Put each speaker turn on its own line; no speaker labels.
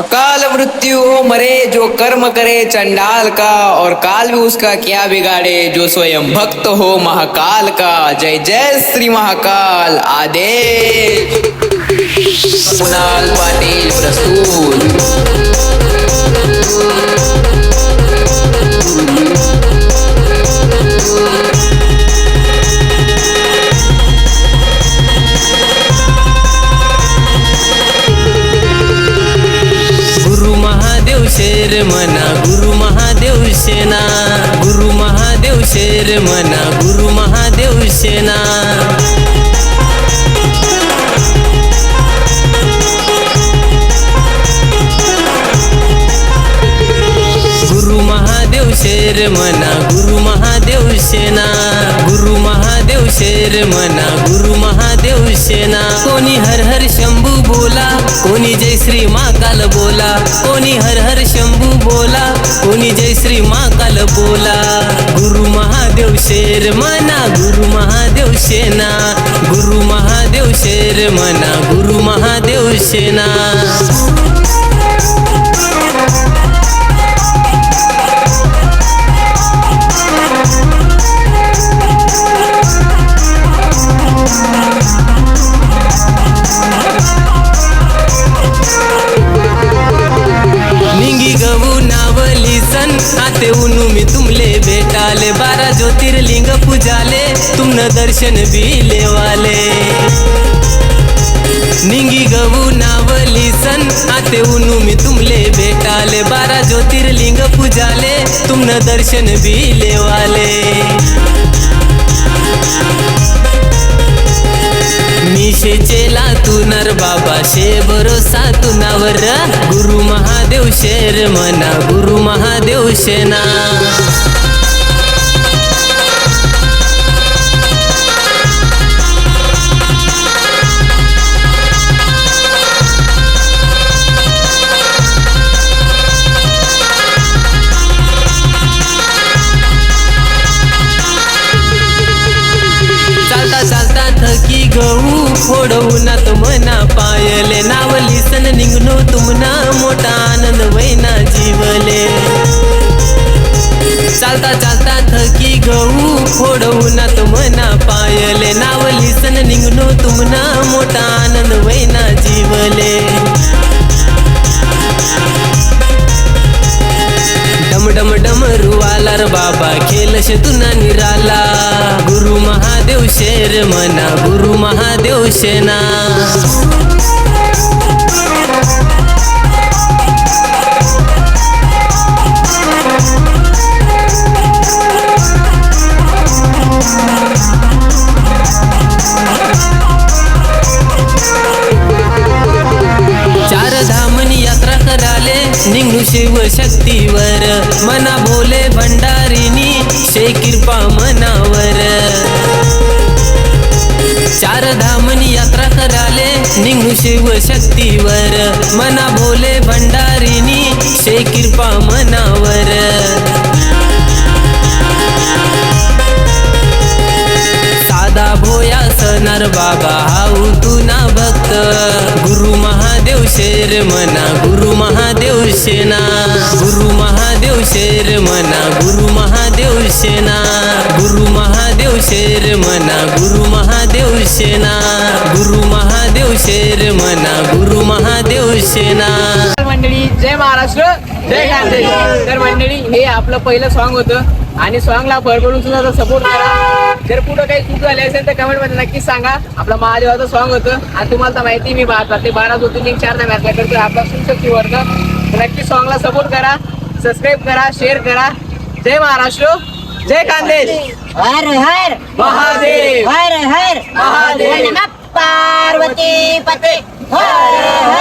अकाल मृत्यु हो मरे, जो कर्म करे चंडाल का, और काल भी उसका क्या बिगाड़े, जो स्वयं भक्त हो महाकाल का। जय जय श्री महाकाल, आदेश। पाटील प्रस्तुत
शेर मना गुरु महादेव सेना. गुरु महादेव शेर मना गुरु महादेव सेना. गुरु महादेव शेर मना गुरु महादेव सेना. गुरु महादेव शेर मना गुरु महादेव सेना. कोणी हर हर शंभू बोला कोणी जय श्री महाकाल बोला कोणी हर हर शंभू बोला कोणी जय श्री महाकाल बोला. गुरु महादेव शेर मना गुरु महादेव सेना गुरु महादेव शेर मना गुरु महादेव सेना ते उनु तुम ले बेटा ले बारह ज्योतिर्लिंग पूजा ले तुम न दर्शन भी ले वाले निंगी गऊ नावली सन, आते उनु तुम ले बेटा ले बारह ज्योतिर्लिंग पूजा ले तुम न दर्शन भी ले वाले मिशे चेला तू नर बाबा शे भरोसा तुनावर. गुरु महादेव शेर मना गुरु महादेव शेना. थकी गहू फोडवून मना पायले. नाव लिसन निघनो तुमना मोठा आनंद वैना जीवले. चालता चालता थकी गहू फोडवून मना पायले. नाव लिसन निघनो तुमना मोठा आनंद वैना जीवले. डम डम डम रुवालार बाबा. खेल तुना निराला. महादेव शेर मना गुरु महादेव सेना कराले निघू शिव शक्तीवर. मना भोले भंडारिनी शे कृपा मनावर. चार धामनी यात्रा कराले निघू शिव शक्तीवर. मना भोले भंडारिनी शे कृपा मनावर. साधा भोया सनार बाबा हाऊ तुना भक्त. गुरु महादेव शेर मना गुरु महादेव सेना गुरु महादेव शेर मना गुरु महादेव सेना गुरु महादेव शेर मना गुरु महादेव सेना गुरु महादेव शेर मना गुरु महादेव सेना
मंडळी जय महाराष्ट्र जय गांधी. तर मंडळी हे आपलं पहिलं सॉन्ग होतं. आणि सॉन्गला भरभरून सुद्धा सपोर्ट करा. जर कुठं काही चूक झाली असेल तर कमेंटमध्ये नक्कीच सांगा. आपलं महादेवाचं सॉन्ग होतं. आणि तुम्हाला तर माहिती मी भारतातले बारा ज्योतिर्लिंग चार मॅचला करतो आपला सुशक्ती वर्ग. नक्की सॉन्गला सपोर्ट करा. सबस्क्राईब करा शेअर करा. जय महाराष्ट्र. जय खानदेश
हर हर
महादेव.
हर हर
महादेव.
पार्वती पते. हर हर